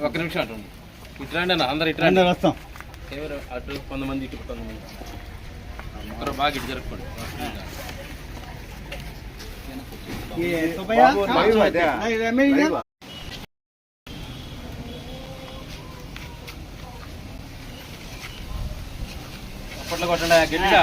ఒక నిమిషం అటు ఉండు. ఇటు అన్న అందరు ఇటు వస్తాం ఎవరు అటు కొంతమంది ఇటు కొంతమంది ఒకరు బాగా ఇటు జరుపుకోండి అప్పట్లో కొట్టండి గట్టిగా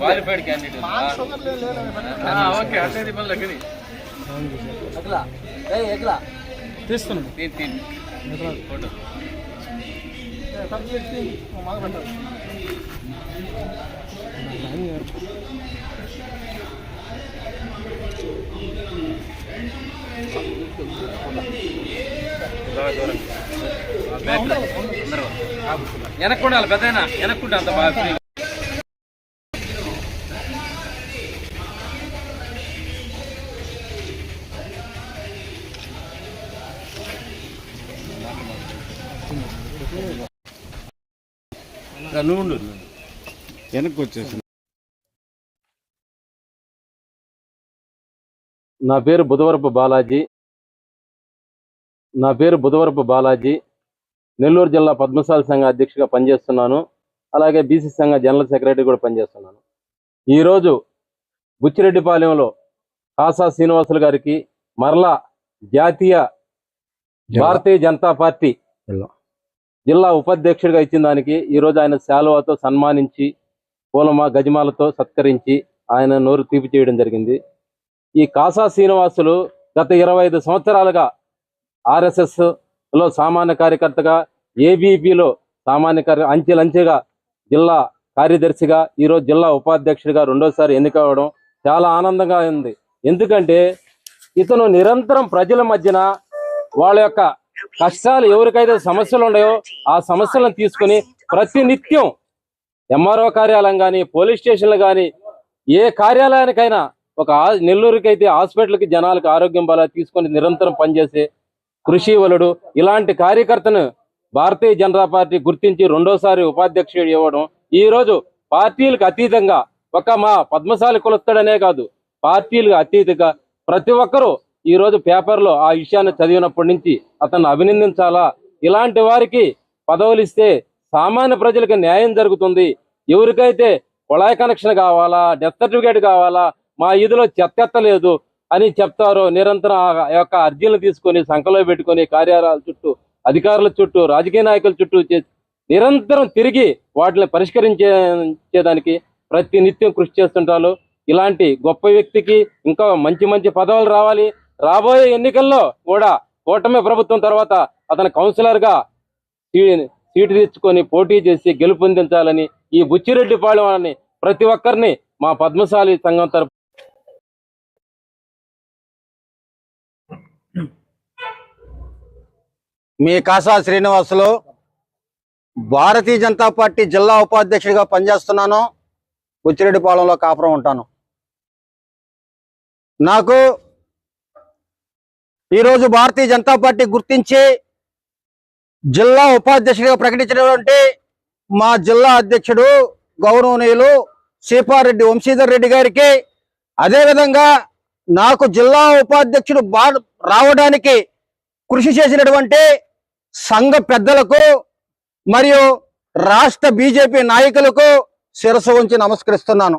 క్వాలిఫైడ్ క్యాండిడేట్ ఓకే అట్లయితే ఇబ్బంది లెక్కని తీస్తున్నాను తీన్ తీన్. వెనక్కుండాలి వెనక్కుండా పెద్ద వెనక్కుంటా అంత బాగా నువ్వు వెనక్కి వచ్చేసి నా పేరు బుధవరపు బాలాజీ. నా పేరు బుధవరపు బాలాజీ. నెల్లూరు జిల్లా పద్మశాల సంఘ అధ్యక్షుడిగా పనిచేస్తున్నాను. అలాగే బీసీ సంఘ జనరల్ సెక్రటరీ కూడా పనిచేస్తున్నాను. ఈరోజు బుచ్చిరెడ్డిపాలెంలో కాసా శ్రీనివాసులు గారికి మరలా జాతీయ భారతీయ జనతా పార్టీ జిల్లా. జిల్లా ఉపాధ్యక్షుడిగా ఇచ్చిన దానికి ఈరోజు ఆయన శాలువాతో సన్మానించి పూలమా గజమాలతో సత్కరించి ఆయన నోరు తీపి చేయడం జరిగింది. ఈ కాసా శ్రీనివాసులు గత ఇరవై ఐదు సంవత్సరాలుగా ఆర్ఎస్ఎస్లో సామాన్య కార్యకర్తగా ఏబీపీలో సామాన్య కార్య అంచెలంచెగా జిల్లా కార్యదర్శిగా ఈరోజు జిల్లా ఉపాధ్యక్షుడిగా రెండోసారి ఎన్నిక చాలా ఆనందంగా ఉంది. ఎందుకంటే ఇతను నిరంతరం ప్రజల మధ్యన వాళ్ళ యొక్క కష్టాలు ఎవరికైతే సమస్యలు ఉన్నాయో ఆ సమస్యలను తీసుకొని ప్రతినిత్యం ఎంఆర్ఓ కార్యాలయం కానీ పోలీస్ స్టేషన్లు కానీ ఏ కార్యాలయానికైనా ఒక నెల్లూరుకి అయితే హాస్పిటల్కి జనాలకు ఆరోగ్యం బాగా తీసుకొని నిరంతరం పనిచేసే కృషి వలుడు ఇలాంటి కార్యకర్తను భారతీయ జనతా పార్టీ గుర్తించి రెండోసారి ఉపాధ్యక్షుడు ఇవ్వడం ఈ రోజు పార్టీలకు అతీతంగా ఒక మా పద్మశాలి కులస్తుడనే కాదు పార్టీలకు అతీతంగా ప్రతి ఒక్కరూ ఈ రోజు పేపర్లో ఆ విషయాన్ని చదివినప్పటి నుంచి అతను అభినందించాలా? ఇలాంటి వారికి పదవులు ఇస్తే సామాన్య ప్రజలకు న్యాయం జరుగుతుంది. ఎవరికైతే కుళాయి కనెక్షన్ కావాలా డెత్ సర్టిఫికేట్ కావాలా మా ఇదిలో చెత్తెత్తలేదు అని చెప్తారు నిరంతరం ఆ యొక్క అర్జీలు తీసుకొని సంఖలో పెట్టుకొని కార్యాలయాల చుట్టూ అధికారుల చుట్టూ రాజకీయ నాయకుల చుట్టూ చేసి నిరంతరం తిరిగి వాటిని పరిష్కరించేదానికి ప్రతి నిత్యం కృషి చేస్తుంటారు. ఇలాంటి గొప్ప వ్యక్తికి ఇంకా మంచి మంచి పదవులు రావాలి. రాబోయే ఎన్నికల్లో కూడా కూటమి ప్రభుత్వం తర్వాత అతను కౌన్సిలర్గా సీటు తెచ్చుకొని పోటీ చేసి గెలుపొందించాలని ఈ బుచ్చిరెడ్డిపాళెం అని ప్రతి ఒక్కరిని మా పద్మశాలి సంఘం తరపు మీ కాసా శ్రీనివాసులు భారతీయ జనతా పార్టీ జిల్లా ఉపాధ్యక్షుడిగా పనిచేస్తున్నాను. బుచ్చిరెడ్డిపాలెంలో కాపురం ఉంటాను. నాకు ఈరోజు భారతీయ జనతా పార్టీ గుర్తించి జిల్లా ఉపాధ్యక్షుడిగా ప్రకటించినటువంటి మా జిల్లా అధ్యక్షుడు గౌరవనీయులు సీపారెడ్డి వంశీధర్ రెడ్డి గారికి అదేవిధంగా నాకు జిల్లా ఉపాధ్యక్షుడు బా రావడానికి కృషి చేసినటువంటి సంఘ పెద్దలకు మరియు రాష్ట్ర బీజేపీ నాయకులకు శిరస్సు ఉంచి నమస్కరిస్తున్నాను.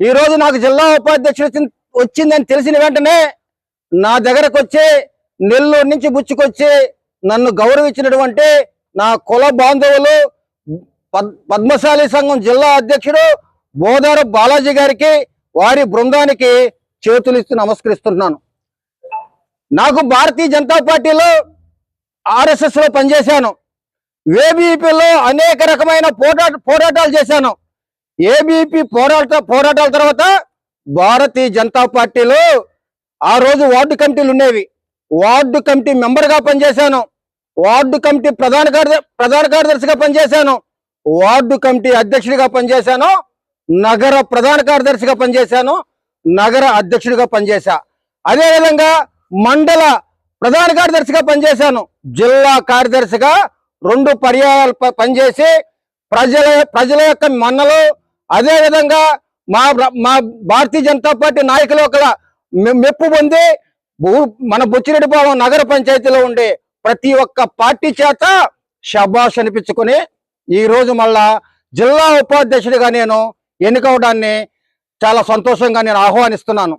ఈరోజు నాకు జిల్లా ఉపాధ్యక్షుడు వచ్చిందని తెలిసిన వెంటనే నా దగ్గరకు వచ్చి నెల్లూరు నుంచి బుచ్చుకొచ్చి నన్ను గౌరవించినటువంటి నా కుల బాంధవులు పద్మశాలి సంఘం జిల్లా అధ్యక్షుడు బోదారు బాలాజీ గారికి వారి బృందానికి చేతులు ఇస్తూ నమస్కరిస్తున్నాను. నాకు భారతీయ జనతా పార్టీలో ఆర్ఎస్ఎస్లో పనిచేశాను. ఏబీపీలో అనేక రకమైన పోరాట పోరాటాలు చేశాను. ఏబీపీ పోరాట పోరాటాల తర్వాత భారతీయ జనతా పార్టీలో ఆ రోజు వార్డు కమిటీలు ఉండేవి. వార్డు కమిటీ మెంబర్గా పనిచేశాను. వార్డు కమిటీ ప్రధాన కార్య ప్రధాన కార్యదర్శిగా పనిచేశాను. వార్డు కమిటీ అధ్యక్షుడిగా పనిచేశాను. నగర ప్రధాన కార్యదర్శిగా పనిచేశాను. నగర అధ్యక్షుడిగా పనిచేశా. అదేవిధంగా మండల ప్రధాన కార్యదర్శిగా పనిచేశాను. జిల్లా కార్యదర్శిగా రెండు పర్యాయాలు పనిచేసి ప్రజల ప్రజల యొక్క మన్నలు అదేవిధంగా మా మా భారతీయ జనతా పార్టీ నాయకులు ఒక మె- మెప్పు పొంది భూ- మన బుచ్చిరెడ్డిపాలెం నగర పంచాయతీలో ఉండే ప్రతి ఒక్క పార్టీ చేత షబాష్ అనిపించుకొని ఈ రోజు మళ్ళా జిల్లా ఉపాధ్యక్షుడిగా నేను ఎన్నుకోవడాన్ని చాలా సంతోషంగా నేను ఆహ్వానిస్తున్నాను.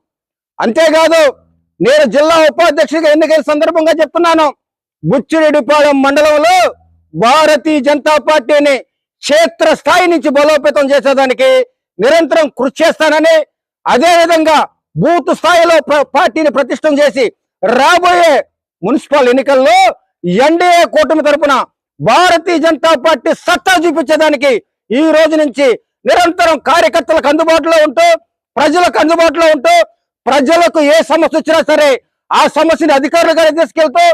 అంతేకాదు నేను జిల్లా ఉపాధ్యక్షుడిగా ఎన్నికైన సందర్భంగా చెప్తున్నాను. బుచ్చిరెడ్డిపాలెం మండలంలో భారతీయ జనతా పార్టీని క్షేత్ర స్థాయి నుంచి బలోపేతం చేసేదానికి నిరంతరం కృషి చేస్తానని అదేవిధంగా బూత్ స్థాయిలో పార్టీని ప్రతిష్టం చేసి రాబోయే మున్సిపల్ ఎన్నికల్లో ఎన్డీఏ కూటమి తరపున భారతీయ జనతా పార్టీ సత్తా చూపించేదానికి ఈ రోజు నుంచి నిరంతరం కార్యకర్తలకు అందుబాటులో ఉంటూ ప్రజలకు అందుబాటులో ఉంటూ ప్రజలకు ఏ సమస్య వచ్చినా సరే ఆ సమస్యని అధికారులు కానీ తీసుకెళ్తూ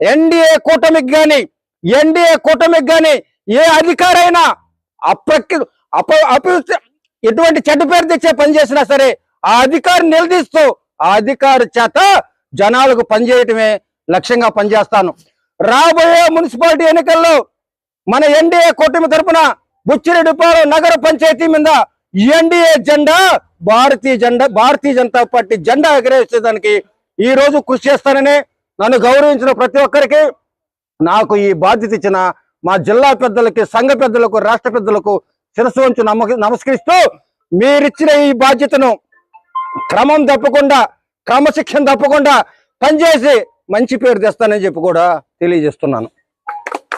ఎన్డీఏ కూటమికి కానీ ఎన్డీఏ కూటమికి కానీ ఏ అధికారైనా అప్రక్కి అప అప ఎటువంటి చెడ్డ పేరు తెచ్చే పని చేసినా సరే ఆ అధికారిని నిలదీస్తూ ఆ అధికారి చేత జనాలకు పనిచేయటమే లక్ష్యంగా పనిచేస్తాను. రాబోయే మున్సిపాలిటీ ఎన్నికల్లో మన ఎన్డీఏ కూటమి తరపున బుచ్చిరెడ్డిపాలెం నగర పంచాయతీ మీద ఎన్డీఏ జెండా భారతీయ జెండా భారతీయ జనతా పార్టీ జెండా ఎగరేసేదానికి ఈ రోజు కృషి చేస్తానని నన్ను గౌరవించిన ప్రతి ఒక్కరికి నాకు ఈ బాధ్యత ఇచ్చిన మా జిల్లా పెద్దలకి సంఘ పెద్దలకు రాష్ట్ర పెద్దలకు శిరస్సు వంచి నమస్కరిస్తూ మీరిచ్చిన ఈ బాధ్యతను క్రమం తప్పకుండా క్రమశిక్షణ తప్పకుండా పనిచేసి మంచి పేరు తెస్తానని చెప్పి కూడా తెలియజేస్తున్నాను.